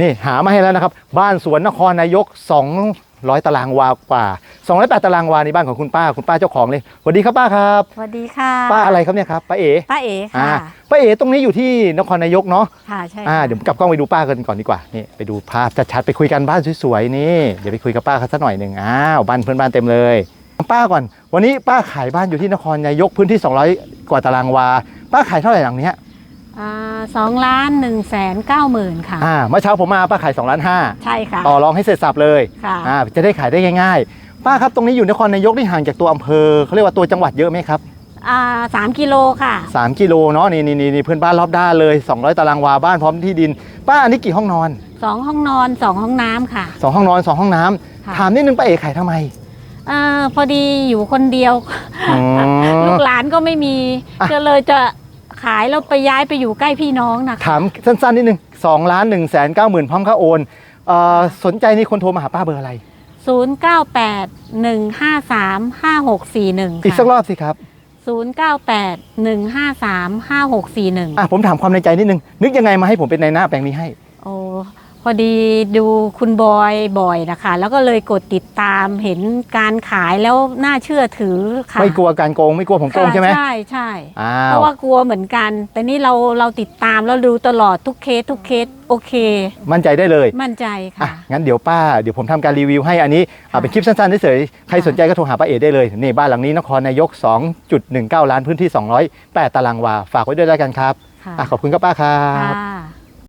นี่หามาให้แล้วนะครับ บ้านสวนนครนายก 200 ตารางวากว่า 208 ตารางวาในบ้านของคุณป้าคุณป้าเจ้าของเลยสวัสดีครับป้าครับ สวัสดีค่ะ ป้าอะไรครับเนี่ยครับป้าเอ๋ป้าเอ๋อ่าค่ะป้าเอ๋ตรงนี้อยู่ที่นครนายกเนาะค่ะใช่อ่าค่ะเดี๋ยวผมกลับกล้องไปดูป้ากันก่อนดีกว่านี่ไปดูภาพชัดๆไปคุยกันบ้านสวยๆนี่เดี๋ยวไปคุยกับป้าเขาสักหน่อยหนึ่งอ้าวบ้านเพื่อนบ้านเต็มเลยป้าก่อน วันนี้ป้าขายบ้านอยู่ที่นครนายกพื้นที่ 200 กว่าตารางวา ป้าขายเท่าไหร่หลังเนี้ยอ่า สองล้านหนึ่งแสนเก้าหมื่นค่ะ อ่าเมื่อเช้าผมมาป้าขาย2ล้านห้าใช่ค่ะ ต่อรองให้เสร็จสับเลยค่ะ อ่าจะได้ขายได้ง่ายๆ ป้าครับตรงนี้อยู่นครนายกนี่ห่างจากตัวอำเภอเขาเรียกว่าตัวจังหวัดเยอะไหมครับ อ่าสามกิโลค่ะ 3 กิโลเนาะนี่นี่นี่นี่เพื่อนบ้านรอบด้านเลย 200 ตารางวาบ้านพร้อมที่ดิน ป้าอันนี้กี่ห้องนอน สองห้องนอนสองห้องน้ำค่ะ 2 ห้องนอน 2 ห้องน้ำค่ะ ถามนิดนึงป้าเอ๋ขายทำไมอ่าพอดีอยู่คนเดียว อืม ลูกหลานก็ไม่มี อะ ก็เลยจะ ขายแล้วไปย้ายไปอยู่ใกล้พี่น้องนะคะ ถามสั้นๆนิดนึง2ล้าน1แสน9หมื่นพร้อมค่าโอนเอ่อสนใจนี่คนโทรมาหาป้าเบอร์อะไรศูนย์เก้าแปดหนึ่งห้าสามห้าหกสี่หนึ่งอีกสักรอบสิครับศูนย์เก้าแปดหนึ่งห้าสามห้าหกสี่หนึ่งอะผมถามความในใจนิดนึง นึกยังไงมาให้ผมเป็นในหน้าแปลงนี้ให้ โอ้ พอดีดูคุณบอยบ่อยนะคะ แล้วก็เลยกดติดตามเห็นการขายแล้วน่าเชื่อถือค่ะไม่กลัวการโกงไม่กลัวผมโกงค่ะใช่ไหมใช่ใช่อ้าเพวราะว่ากลัวเหมือนกัน แต่นี่เราเราติดตามแล้วดูตลอดทุกเคสทุกเคสโอเค มั่นใจได้เลย มั่นใจอะค่ะงั้นเดี๋ยวป้าเดี๋ยวผมทำการรีวิวให้อันนี้อะค่ะเป็นคลิปสั้นๆเฉยๆใครสนใจก็โทรหาป้าเอได้เลยนี่บ้านหลังนี้นครนายก 2.19 ล้านพื้นที่ 208 ตารางวาฝากไว้ด้วยแล้วกันครับค่ะอะขอบคุณครับป้าครับค่ะ